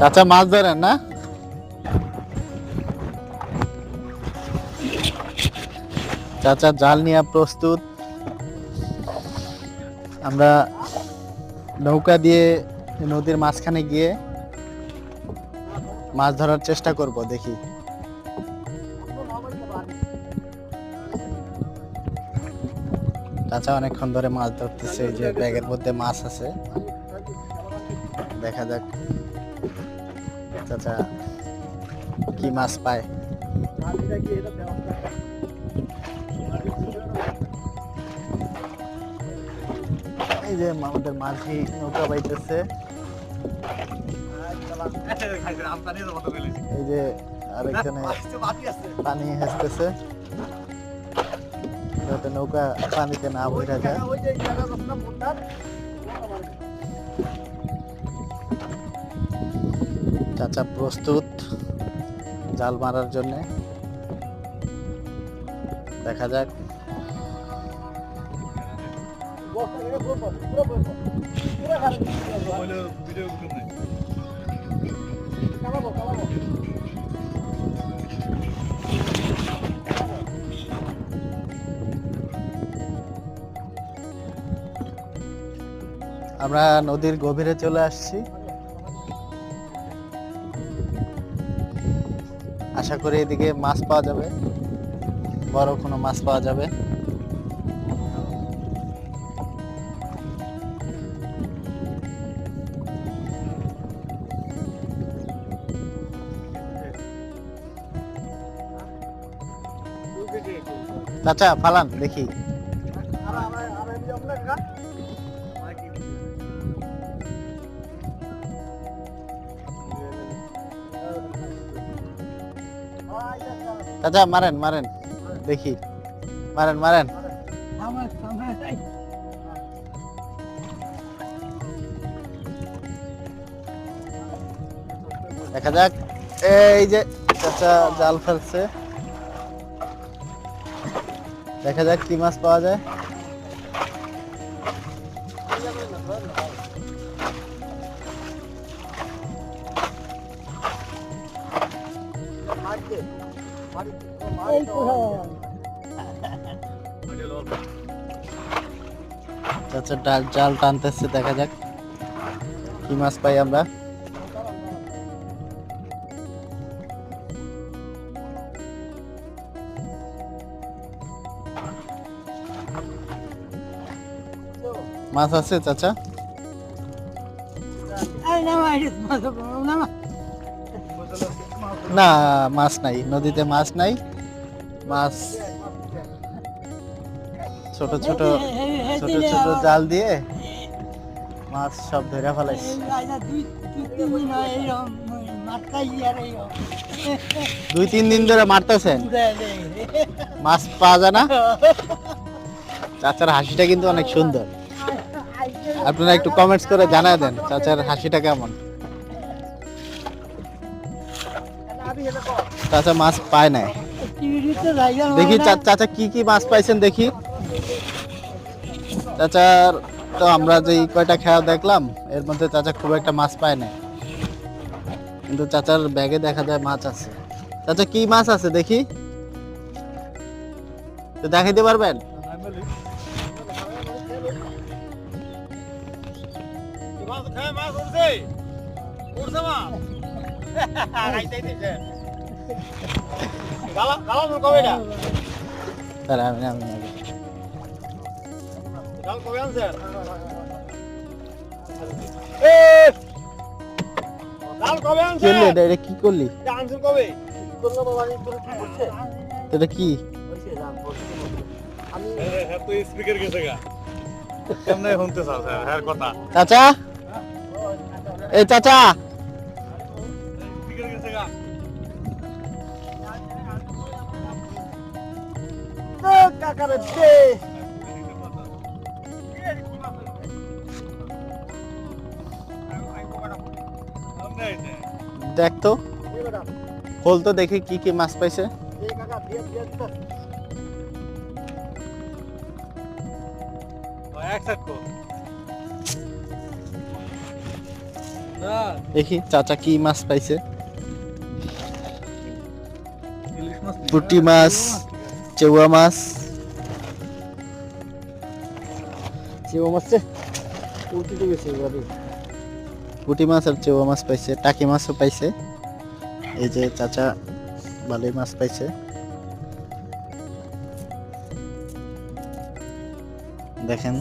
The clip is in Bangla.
চাচা মাছ ধরেন, না? চাচা জাল নিয়ে প্রস্তুত। আমরা নৌকা দিয়ে নদীর মাঝখানে গিয়ে মাছ ধরার চেষ্টা করব, দেখি। চাচা অনেকক্ষণ ধরে মাছ ধরতেছে যে ব্যাগের মধ্যে মাছ আছে। দেখা যাক। চাচা, কি মাছ পায়? এই যে আমাদের মাঝি নৌকা বাইতেছে। এই যে আরেকজনে পানি হেসতেছে। যাতে নৌকা পানিতে না ভরা যায়। চাচা প্রস্তুত জাল মারার জন্য। দেখা যাক। আমরা নদীর গভীরে চলে আসছি। আশা করি এদিকে মাছ পাওয়া যাবে। বড় কোনো মাছ পাওয়া যাবে। চাচা ফালান দেখি। চাচা, মারেন মারেন। দেখি। মারেন মারেন। দেখা যাক। এই যে চাচা জাল ফেলছে। দেখা যাক কি মাছ পাওয়া যায়। চাচা ডাল জাল টানতেছে দেখা যাক কি মাছ পাই আমরা। মাছ আছে চাচা? না মাছ নাই নদীতে মাছ নাই মাছ ছোট ছোট ছোট ছোট জাল দিয়ে মাছ সব ধরে ফেলাইছে। দুই তিন দিন ধরে মারতেছেন? মাছ পাওয়া যায় না? চাচার হাসিটা কিন্তু অনেক সুন্দর। আপনারা একটু কমেন্টস করে জানায় দেন চাচার হাসিটা কেমন? চাচা মাছ পায় নাই। দেখি চাচা কি কি মাছ পাইছেন দেখি। চাচার তো আমরা যে কয়টা খেয়া দেখলাম, এর মধ্যে চাচা খুব একটা মাছ পায় নাই। কিন্তু চাচার ব্যাগে দেখা যায় মাছ আছে। চাচা কি মাছ আছে দেখি। তো দেখাইতে পারবেন? তাহলে আমি আমি আগে। কি করলি? এটা এটা কি চাচা? এটা কি দেখ তো। খোল তো দেখি কি কি মাছ পাইছে। দেখি চাচা কি মাছ পাইছে। পুটি মাছ পুঁটি মাছ চেউয়া মাছ। চেও মাছছে উঠিতে গেছে বাড়ি পুঁটি মাছ আর চেউয়া মাছ পাইছে টাকি মাছও পাইছে। এই যে চাচা বালি মাছ পাইছে। দেখেন